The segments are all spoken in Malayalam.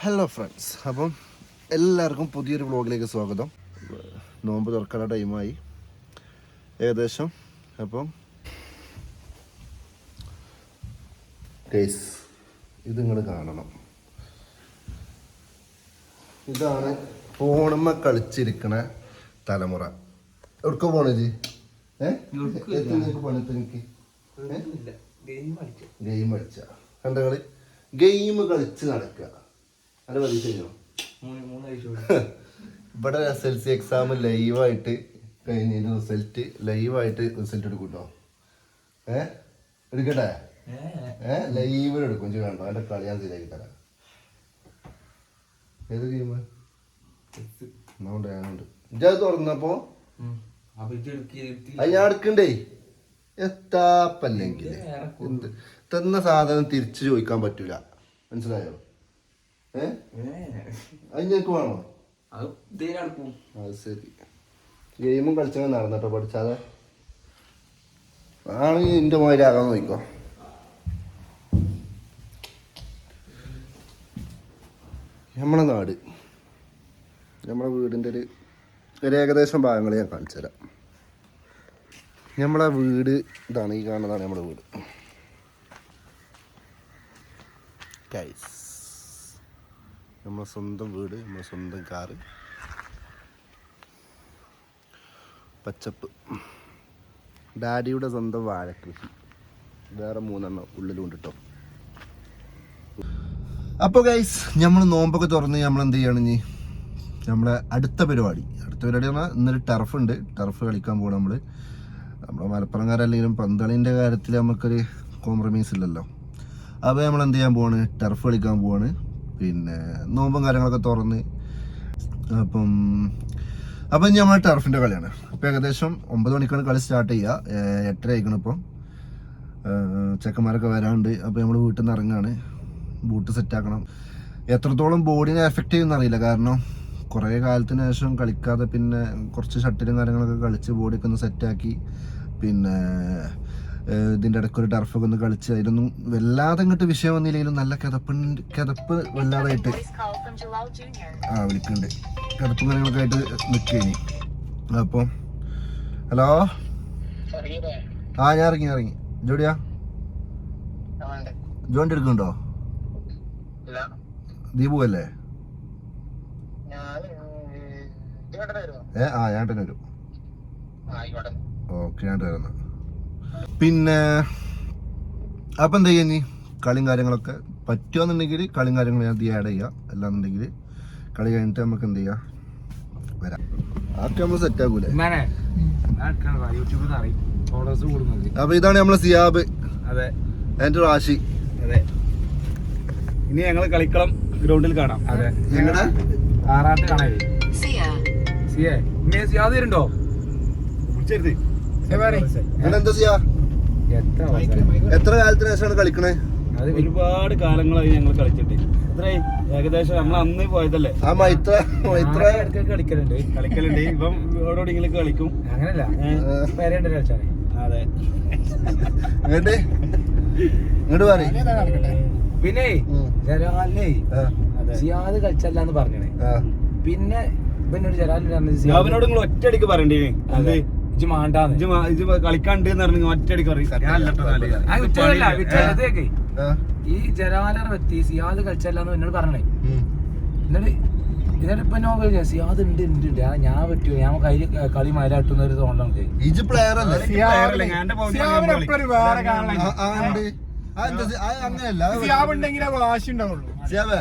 ഹലോ ഫ്രണ്ട്സ് അപ്പം എല്ലാവർക്കും പുതിയൊരു വ്ളോഗിലേക്ക് സ്വാഗതം. നോമ്പ് തുറക്കാനുള്ള ടൈമായി ഏകദേശം. അപ്പം കേസ് ഇത് നിങ്ങൾ കാണണം. ഇതാണ് ഫോണമ്മ കളിച്ചിരിക്കണ തലമുറ. എവിടെക്കോ പോണേ ജി ഏഹ് ഗെയിം കളിച്ച. കണ്ട കളി ഗെയിം കളിച്ച് നടക്കുക അത് കഴിഞ്ഞോ? ഇവിടെ എസ് എൽ സി എക്സാം ലൈവായിട്ട് കഴിഞ്ഞ റിസൾട്ട് ലൈവായിട്ട് റിസൾട്ട് എടുക്കും കേട്ടോ ഏ? എടുക്കട്ടെ? ഏ? ലൈവിൽ എടുക്കും. ഇജ്ജ് കണ്ടോ എന്റെ കളി ഞാൻ ശരിയാക്കി തരാം. ഏത് ഗെയിം ഒന്നുണ്ട് ഞാനുണ്ട് തുറന്നപ്പോ അത് ഞാൻ എടുക്കണ്ടേ? എത്താപ്പല്ലെങ്കിൽ. തന്ന സാധനം തിരിച്ചു ചോദിക്കാൻ പറ്റൂല. മനസ്സിലായോ? ഏ? അത് ഞങ്ങൾക്ക് വേണോ? അത് ശരി. ഗെയിമും കളിച്ചങ്ങനെ നടന്നട്ടോ പഠിച്ചാതെ. ആണെങ്കിൽ നിന്റെ മോയിലാകാൻ നോക്കോ നമ്മളെ നാട്. നമ്മളെ വീടിന്റെ ഒരു ഒരു ഏകദേശം ഭാഗങ്ങൾ ഞാൻ കാണിച്ചു തരാം. നമ്മളെ വീട് ഇതാണ് ഈ കാണുന്നതാണ് നമ്മുടെ വീട്. ഗൈസ് നമ്മളെ സ്വന്തം വീട് നമ്മളെ സ്വന്തം കാറ് പച്ചപ്പ്. ഡാഡിയുടെ സ്വന്തം വാഴക്കൃഷി. വേറെ മൂന്നെണ്ണം ഉള്ളിലുണ്ട് കേട്ടോ അപ്പോൾ ഗൈസ് നമ്മൾ നോമ്പൊക്കെ തുറന്ന് നമ്മൾ എന്ത് ചെയ്യണം ഇനി? നമ്മളെ അടുത്ത പരിപാടി. അടുത്ത പരിപാടി പറഞ്ഞാൽ ഇന്നൊരു ടർഫ് ഉണ്ട്. ടർഫ് കളിക്കാൻ പോകണം നമ്മൾ നമ്മുടെ മലപ്പുറംകാരല്ലെങ്കിലും പന്തളിന്റെ കാര്യത്തിൽ നമുക്കൊരു കോംപ്രമൈസ് ഇല്ലല്ലോ. അപ്പോൾ നമ്മൾ എന്ത് ചെയ്യാൻ പോവാണ്? ടർഫ് കളിക്കാൻ പോവാണ്. പിന്നെ നോമ്പും കാര്യങ്ങളൊക്കെ തുറന്ന് അപ്പം അപ്പം ഇനി നമ്മൾ ടർഫിന്റെ കളിയാണ്. അപ്പോൾ ഏകദേശം ഒമ്പത് മണിക്കാണ് കളി സ്റ്റാർട്ട് ചെയ്യുക. എട്ടര ആയിക്കണം ഇപ്പം. ചെക്കന്മാരൊക്കെ വരാനുണ്ട്. അപ്പോൾ നമ്മൾ വീട്ടിൽ നിന്ന് ഇറങ്ങുകയാണ് ബൂട്ട് സെറ്റാക്കണം എത്രത്തോളം ബോഡിനെ എഫക്റ്റ് ചെയ്യുമെന്ന് അറിയില്ല കാരണം കുറേ കാലത്തിന് ശേഷം കളിക്കാതെ പിന്നെ കുറച്ച് ഷട്ടിലും കാര്യങ്ങളൊക്കെ കളിച്ച് ബോഡിയൊക്കെ ഒന്ന് സെറ്റാക്കി പിന്നെ ഇതിന്റെ ഇടയ്ക്ക് ഒരു ടർഫൊക്കെ ഒന്ന് കളിച്ച് അതിനൊന്നും വല്ലാതെ ഇങ്ങോട്ട് വിഷയം വന്നില്ലെങ്കിലും നല്ല കിതപ്പ് കിതപ്പ് വല്ലാതായിട്ട്. ആ വിളിക്കുന്നുണ്ട് കിതപ്പും കാര്യങ്ങളൊക്കെ ആയിട്ട് നിൽക്കുകയാണ് അപ്പോൾ ഹലോ? ആ ഞാൻ ഇറങ്ങി ഇറങ്ങി. ജോഡിയാ ജോണ്ടി എടുക്കുന്നുണ്ടോ ദീപു അല്ലേ? ഏ ആ ഞാൻ തന്നെ വരും. ഓക്കെ ഞാൻ വരുന്ന പിന്നെ അപ്പം എന്താ ചെയ്യാ നീ? കളിയും കാര്യങ്ങളൊക്കെ പറ്റുമെന്നുണ്ടെങ്കിൽ കളിയും കാര്യങ്ങളും ഞാൻ ആഡ് ചെയ്യാം. അല്ലാന്നുണ്ടെങ്കിൽ കളി കഴിഞ്ഞിട്ട് നമുക്ക് എന്ത് ചെയ്യാം? വരാം. ആക്കെ നമ്മൾ സെറ്റ് കൂടുന്നത്. അപ്പൊ ഇതാണ് നമ്മളെ സിയാബ്. അതെ. എന്റെ റാഷി. അതെ. ഇനി ഞങ്ങൾ കളിക്കളം ഗ്രൗണ്ടിൽ കാണാം. അതെ. ഞങ്ങളുടെ ആറാട്ട് കാണാൻ. സിയാ. സിയാ. ഇനി സിയാദ് വരുന്നുണ്ടോ? വിളിച്ചെടുത്ത് എന്താ ചെയ്യാ? എത്ര കാലത്തിന് ശേഷമാണ് കളിക്കണേ? അത് ഒരുപാട് കാലങ്ങളായി ഞങ്ങൾ കളിച്ചിട്ട്. എത്രയായി ഏകദേശം നമ്മൾ അന്ന് പോയതല്ലേ? ആ മൈത്ര മൈത്ര കളിക്കലുണ്ട്. കളിക്കലുണ്ട്. ഇപ്പം ഓടോടെങ്കിലും കളിക്കും. അങ്ങനല്ല. പേരേണ്ട കളിച്ചാണ്. അതെ. ഇങ്ങോട്ട് ഇങ്ങോട്ട് പറ പിന്നെ ജലാലേ സിയാദ് കളിച്ചല്ലാന്ന് പറഞ്ഞേ പിന്നെ ഇവനോട് ജലാലിനോട് ഒറ്റയടിക്ക് പറയണ്ടേ അത്. ഇജ്ജ് മാണ്ടാന്ന്. ഇജ്ജ് മാ- ഇജ്ജ് കളിക്കാണ്ട് എന്ന് പറഞ്ഞു ഒറ്റയടിക്ക് പറയും. ഞാൻ അല്ലട്ടോ നാല്. ആ. ഈ ജലാലർ വ്യക്തി സിയാദ് കളിച്ചല്ലാന്ന് എന്നോട് പറഞ്ഞേ ഉം. എന്നിട്ട് എന്നിട്ട് ഇപ്പൊ ഞാൻ പറഞ്ഞു, സിയാദ് ഉണ്ട് ഉണ്ട് ഉണ്ട്. ആ ഞാൻ പറ്റൂ. ഞാൻ കയ്യിൽ കളി മയിലാട്ടുന്ന ഒരു തോന്നണം ഇജ്ജ് പ്ലെയർ അല്ലേ? പ്ലെയറല്ലേ, ഞാൻ എന്റെ പൗതി ഞാൻ കളി. ആ, ആ, ഉണ്ട്. ആ, എന്താ സി- ആ, അങ്ങനെയല്ല. അത് സിയാബുണ്ടെങ്കിലേ വാശി ഉണ്ടാവുള്ളൂ. സിയാബേ,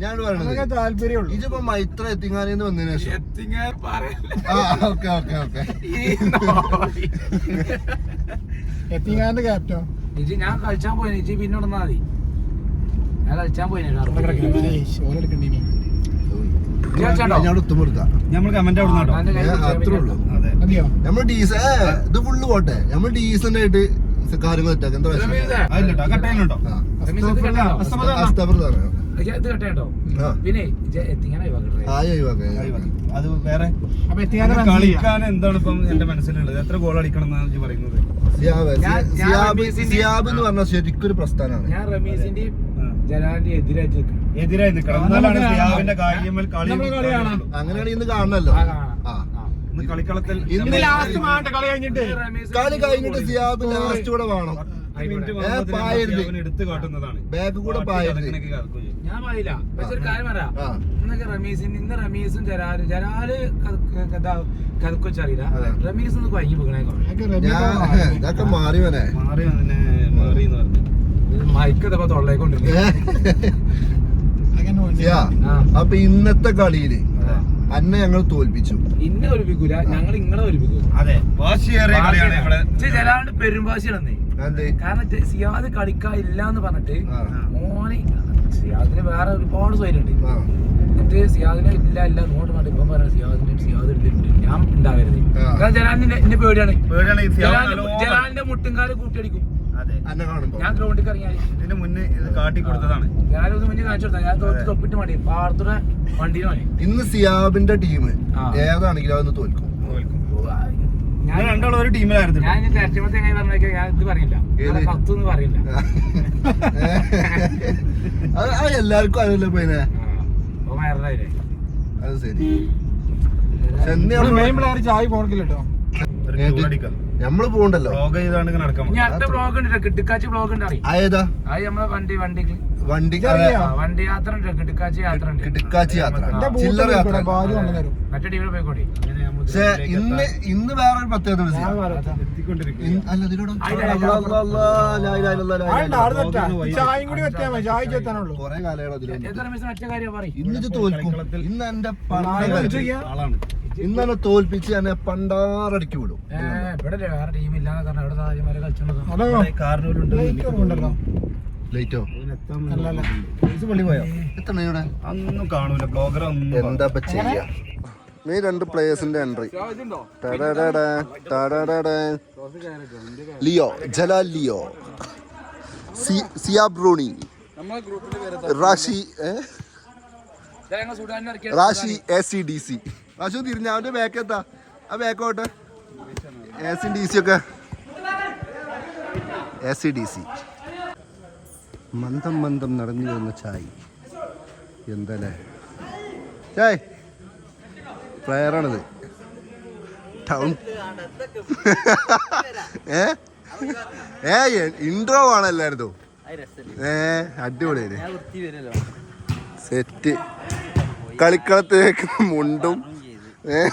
ഞാൻ പറയണത് താല്പര്യമുള്ളൂ. ഇജിപ്പോ മൈത്ര എത്തിങ്ങാനിന്ന് വന്നതിന് ശേഷം. ആ ഓക്കെ ഓക്കെ ഓക്കെ. എത്തിങ്ങാന്റെ ക്യാപ്റ്റോ ഇജി ഞാൻ കളിച്ചാൻ പോയി ഇജി പിന്നെ ഇടന്നാ മതി. ഞാൻ കളിച്ചാൻ പോയി ഓലെടുക്കണ്ടീനി ഞാൻ നമ്മൾ കമന്റ് അത്രേ ഉള്ളൂ. നമ്മൾ ഡീസ ഇത് ഫുള്ള് പോട്ടെ. നമ്മൾ ഡീസന്റ് ആയിട്ട് കാര്യങ്ങൾ തെറ്റാക്കാം എന്താ പ്രശ്നം? ഇത് കേട്ടോ പിന്നെ എത്തിങ്ങനെ. അത് വേറെ കളിക്കാൻ എന്താണ് ഇപ്പം എന്റെ മനസ്സിലുള്ളത്? എത്ര ഗോൾ അടിക്കണം എന്നാണ് ഇജ്ജ് പറയുന്നത്? സിയാബ് റമീസിന്റെ- എന്ന് പറഞ്ഞാൽ ശരിക്കും ഒരു പ്രസ്ഥാനമാണ്. ഞാൻ റമീസിന്റെയും ജലാലിന്റെയും എതിരായിട്ട് നിൽക്കണം. എതിരായി നിൽക്കണം. എന്നാലാണ് സിയാബിന്റെ കായികമേൽ കളി അങ്ങനെയാണ് ഇന്ന് കാണണല്ലോ. ആ കാണാം ആ കളിക്കളത്തിൽ ഇന്ന് ലാസ്റ്റ് മാട്ട കളി കഴിഞ്ഞിട്ട്. കളി കഴിഞ്ഞിട്ട് സിയാബ് ലാസ്റ്റ് കൂടെ വേണം. എടുത്തു കാട്ടുന്നതാണ്. ബാക്ക് കൂടെ. ഞാൻ പായില്ല പക്ഷെ ഒരു കാര്യം പറയാം ആ. ഇന്നൊക്കെ റമീസിന് ഇന്ന് റമീസും ജലാൽ ജലാൽ കഥക്കൊച്ചറിയില്ല. അതെ. റമീസ് ഒന്ന് കൊഴങ്ങി പോകണേ എനിക്ക് റെഡി ഞാൻ ഇതൊക്കെ മാറി വനെ മാറി അതിനെ മാറി എന്ന് പറഞ്ഞു. മയക്കതപ്പോ തൊള്ളേക്കൊണ്ടിരിക്കും അങ്ങനെ വേണ്ടി. സിയാ ആ. അപ്പൊ ഇന്നത്തെ കളിയിൽ അന്നെ ഞങ്ങൾ തോൽപ്പിച്ചു. ഇന്നെ ഒരുപിക്കൂല ഞങ്ങൾ ഇങ്ങളെ ഒലിപ്പിക്കും അതെ. വാശിയേറിയ കളിയാണ് നമ്മളെ ജലാണ്ട് പെരുമ്പാശിയാണെന്നേ എന്തേ കാരണം സിയാദ് കളിക്കാൻ ഇല്ല എന്ന് പറഞ്ഞിട്ട് മോനെ സിയാദിന് വേറെ ഒരുപാട് സ്വയലുണ്ട് ആ. എന്നിട്ട് സിയാദിനെ ഇല്ല ഇല്ല നോട്ട് പറഞ്ഞു ഇപ്പൊ പറയാം സിയാദിന് സിയാദ് ഉണ്ട് ഉണ്ട്. ഞാൻ ഉണ്ടാവരുത്. കാരണം ജലാലിന്റെ എന്നെ പേടിയാണ്. ജലാലിന്റെ മുട്ടുംകാൽ കൂട്ടിയടിക്കും. അതെ. അന്നെ കാണുമ്പോ. ഞാൻ ഗ്രൗണ്ടിൽ ഇറങ്ങിയാൽ ഇതിന്റെ മുന്നേ ഇത് കാട്ടി കൊടുത്തതാണ്. ഞാൻ ഒരു മുന്നേ കാണിച്ചു കൊടുത്താ ഞാൻ തോറ്റ് തൊപ്പിട്ട് മടി പാർത്തുറ വണ്ടിയിലാണ്. ഇന്ന് സിയാബിന്റെ ടീം ഏതാണെങ്കിലും അതൊന്ന് തോൽക്കും. ഞാൻ രണ്ടാളും ഒരു ടീമിലായിരുന്നു ഞാൻ എങ്ങനെ പറഞ്ഞേക്കാ ഞാൻ ഇത് പറയില്ല. ഏത്? പത്ത് എന്ന് പറയില്ല. അത് അത് എല്ലാവർക്കും അറിയില്ല പിന്നെ അപ്പൊ അത് ശരി. മെയിൻ ചായ പോണില്ല കേട്ടോ. നമ്മൾ പോണ്ടല്ലോ ബ്ലോഗ് ഇനി പറ്റും. അടുത്ത ബ്ലോഗ് ഉണ്ട് കിട്ടിക്കാച്ചി ബ്ലോഗ് ഉണ്ട് അറിയും? ആയതാ അത് നമ്മളെ വണ്ടി വണ്ടിക്ക്. വണ്ടിക്ക്. വണ്ടി യാത്ര ഉണ്ട് കിടക്കാച്ചി യാത്ര. ഉണ്ട് കിടക്കാച്ചി യാത്ര ചില്ലറ യാത്ര. മറ്റേ ടീമിൽ പോയിക്കോടി. പക്ഷെ ഇന്ന് ഇന്ന് വേറൊരു പ്രത്യേകത ഉണ്ട് സിയാ. അല്ല ഇതിലൂടെ കൊറേ ഇന്ന് തോൽക്കും. ഇന്ന് എന്റെ നാളെ പണ്ട ചെയ്യാ. ആളാണ്. ഇന്ന് എന്നെ തോൽപ്പിച്ച് എന്നെ പണ്ടാറടിക്ക് വിടും. വേറെ ലൈറ്റ് കാണൂല. ബ്ലോഗർ ഒന്നും എന്താ ചെയ്യാ? നീ രണ്ട് പ്ലേയേഴ്സിന്റെ എൻട്രി ലിയോ ജലാൽ ലിയോ. സിയാ ബ്രൂണി. റാഷി? റാഷി എ സി ഡി സി. റാഷു തിരിഞ്ഞ അവന്റെ ബാക്ക് എത്താ. ആ ബാക്കോട്ടെ എ സി ഡി സി ഒക്കെ. A C D C. മന്ദം മന്ദം നടന്നു വന്ന ചായ്. എന്തല്ലേ? ചായ്. പ്ലെയറാണിത് ടൗൺ. ഏ? ഏ ഇൻട്രോ ആണ് എല്ലായിടത്തും. ഏ അടിപൊളി സെറ്റ്. കളിക്കളത്തിലേക്ക് മുണ്ടും. ഏ?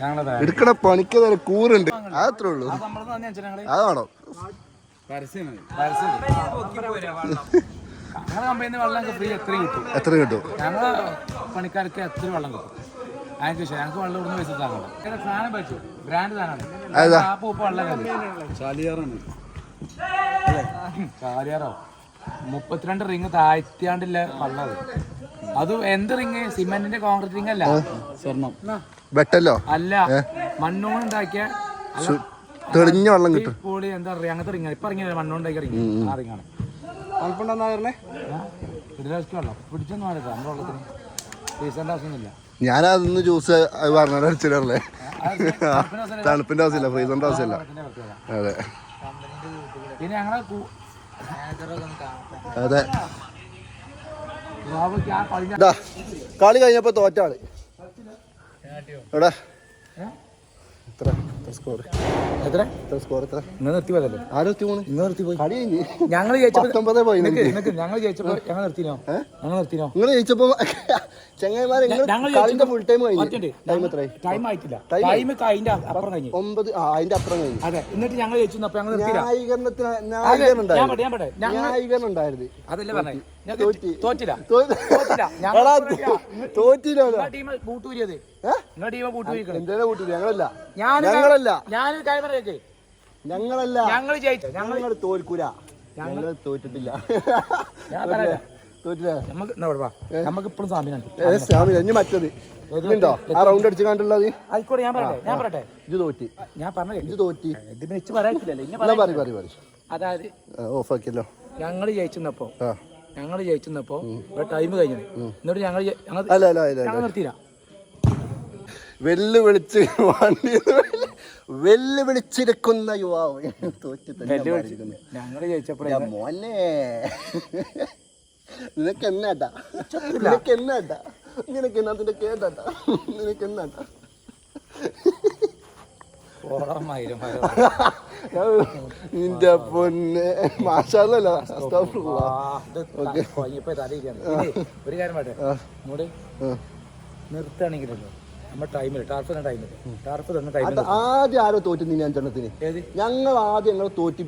ഞങ്ങളെ എടുക്കണ പണിക്ക് തന്നെ കൂറുണ്ട്. അതത്രേ ഉള്ളൂ. അതാണോ? ഞങ്ങളെ കമ്പനിയിൽ നിന്ന് വെള്ളം ഫ്രീ കിട്ടും? എത്ര കിട്ടും? ഞങ്ങളെ പണിക്കാർക്ക് എത്ര വെള്ളം കിട്ടും? അതിന് ശേഷം ഞങ്ങൾക്ക് വെള്ളം ഇവിടുന്ന് പൈസ താങ്ങണം ഇങ്ങനെ സാധനം പറ്റൂ. ബ്രാൻഡ് സാധനമാണ്. ഏതാ? ആ പൂപ്പ് വെള്ളം ചാലിയാറാണ്. ചാലിയാറോ? മുപ്പത്തിരണ്ട് റിങ് താഴ്ത്തിയാണ്ടില്ല വെള്ളം അത് എന്ത് റിങ് സിമെന്റിന്റെ കോൺക്രീറ്റ് റിങ് അല്ല. സ്വർണം. വെട്ടല്ലോ അല്ല മണ്ണോണ്ട് ഉണ്ടാക്കിയ അല്ല, തെളിഞ്ഞ വെള്ളം കിട്ടും. പോളി എന്താ പറയാ അങ്ങനത്തെ റിങ് ഇപ്പൊ ഇറങ്ങിയ മണ്ണോണ്ടാക്കിയ റിങ് ആ റിങ്ങാണ് വെള്ളം പിടിച്ചൊന്നും വേണ്ട നമ്മുടെ വെള്ളത്തിന്. റീസെന്റ് ആവശ്യമൊന്നുമില്ല. ഞാനതൊന്ന് ജ്യൂസ് പറഞ്ഞേ അടിച്ചിടല്ലേ. തണുപ്പിന്റെ ആവശ്യമില്ല ഫ്രീസറിന്റെ ആവശ്യമില്ല. അതെ. പിന്നെ ഞങ്ങളെ അതെ. കളി ഇതാ, കളി കഴിഞ്ഞപ്പോ തോറ്റാണ് എവിടെ എത്ര? എത്ര സ്കോർ എത്ര? എത്ര സ്കോർ എത്ര? ഇന്ന് നിർത്തി പോയതല്ലേ? ആയിരത്തി മൂന്ന് ഇന്ന് നിർത്തി പോയി. കളി കഴിഞ്ഞ്. ഞങ്ങൾ ജയിച്ചപ്പോ പത്തൊമ്പത് പതിനഞ്ച് നിക്ക്, നിക്ക്, ഞങ്ങൾ ജയിച്ചപ്പോ ഞങ്ങൾ നിർത്തിനോ? ഞങ്ങൾ നിർത്തിനോ? നിങ്ങൾ ജയിച്ചപ്പോ കളിന്റെ ഫുൾ ടൈം കഴിഞ്ഞു. ടൈം എത്ര ടൈം ആയിട്ടില്ല. ടൈം കഴിഞ്ഞ അപ്പുറം കഴിഞ്ഞു. ഒമ്പത് അതിന്റെ അപ്പുറം കഴിഞ്ഞു. അതെ. എന്നിട്ട് ഞങ്ങൾ അപ്പൊ ന്യായീകരണം ഉണ്ടായിരുന്നു. അതല്ലേ പറഞ്ഞേ. തോറ്റില്ല. തോറ്റില്ല. ടീം ബൂട്ടൂരിയത് ടീം ബൂട്ടൂരിക്കണേ ഞങ്ങളല്ല. ഞങ്ങളല്ല. ഞാനൊരു കാര്യം പറയട്ടെ. ഞങ്ങളല്ല. ഞങ്ങൾ ജയിച്ചു. ഞങ്ങൾ തോൽക്കൂല. ഞങ്ങൾ തോറ്റിട്ടില്ല. നമുക്ക്. നമുക്ക് ഇപ്പോഴും മറ്റത്. ആ റൗണ്ട് അടിച്ച് കണ്ടുള്ളത് ആയിക്കോട്ടെ ഞാൻ പറയട്ടെ ഞാൻ പറയട്ടെ. ഇത് തോറ്റി. ഞാൻ പറഞ്ഞു ഇത് തോറ്റി. ഇത് അതായത് ഓഫ് ആക്കിയല്ലോ ഞങ്ങൾ ജയിച്ചപ്പോ ഞങ്ങൾ ജയിച്ചെന്നപ്പോ ഇവിടെ ടൈം കഴിഞ്ഞു എന്നിട്ട് ഞങ്ങൾ നിർത്തിയില്ല. വെല്ലുവിളിച്ച് വണ്ടി വെല്ലുവിളിച്ചിരിക്കുന്ന യുവാവ്. തോറ്റി തന്നെ. ഞങ്ങൾ ജയിച്ചപ്പോഴേ മോനെ. നിനക്ക് എന്നാട്ടാ നിനക്ക് എന്നാട്ടാ നിനക്ക് എന്നാത്തിന്റെ കേട്ടാട്ടാ നിനക്ക് എന്നാട്ടാ നിന്റെ പൊന്നെ. മാഷാല്ലോ ഒരു കാര്യം പറയട്ടെ? നമ്മോട് നിർത്തുകയാണെങ്കിലല്ലോ? ആദ്യം ആരോ തോറ്റ് നീ അഞ്ചെണ്ണത്തിന്. ഞങ്ങൾ ആദ്യം ഞങ്ങൾ തോറ്റി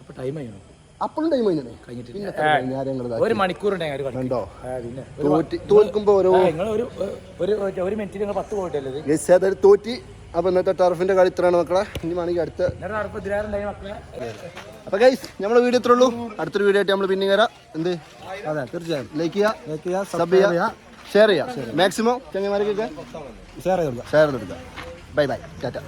അപ്പൊ ടൈം കഴിയണം അപ്പോഴും ടൈം കഴിഞ്ഞേ കഴിഞ്ഞിട്ട് പിന്നെ എത്ര കഴിഞ്ഞ് ആരും ഞങ്ങൾ ഒരു മണിക്കൂർ കണ്ടോ? ആ, പിന്നെ തോറ്റ് തോൽക്കുമ്പോ ഓരോ ഒരു ഒരു ഒരു മിനിറ്റിൽ നിങ്ങൾ പത്ത് പോയിട്ടല്ലേ ഇത്? ഗസ് അതൊരു തോറ്റി അപ്പൊ ഇന്നത്തെ ടർഫിന്റെ കളി ഇത്രയാണ് മക്കളെ. ഇനി വേണമെങ്കിൽ അടുത്ത അപ്പൊ ഗൈസ് നമ്മളെ വീഡിയോ ഇത്രേ ഉള്ളൂ. അടുത്തൊരു വീഡിയോ ആയിട്ട് നമ്മൾ പിന്നെ വരാം. എന്ത്? അതെ തീർച്ചയായും. ലൈക്ക് ചെയ്യുക ലൈക്ക് ചെയ്യുക സബ് ചെയ്യുക ഷെയർ ചെയ്യുക മാക്സിമം ചങ്ങന്മാർക്കൊക്കെ ഷെയർ ചെയ്ത് കൊടുക്കുക ഷെയർ ചെയ്തെടുക്കുക ബൈ ബൈ ടാറ്റ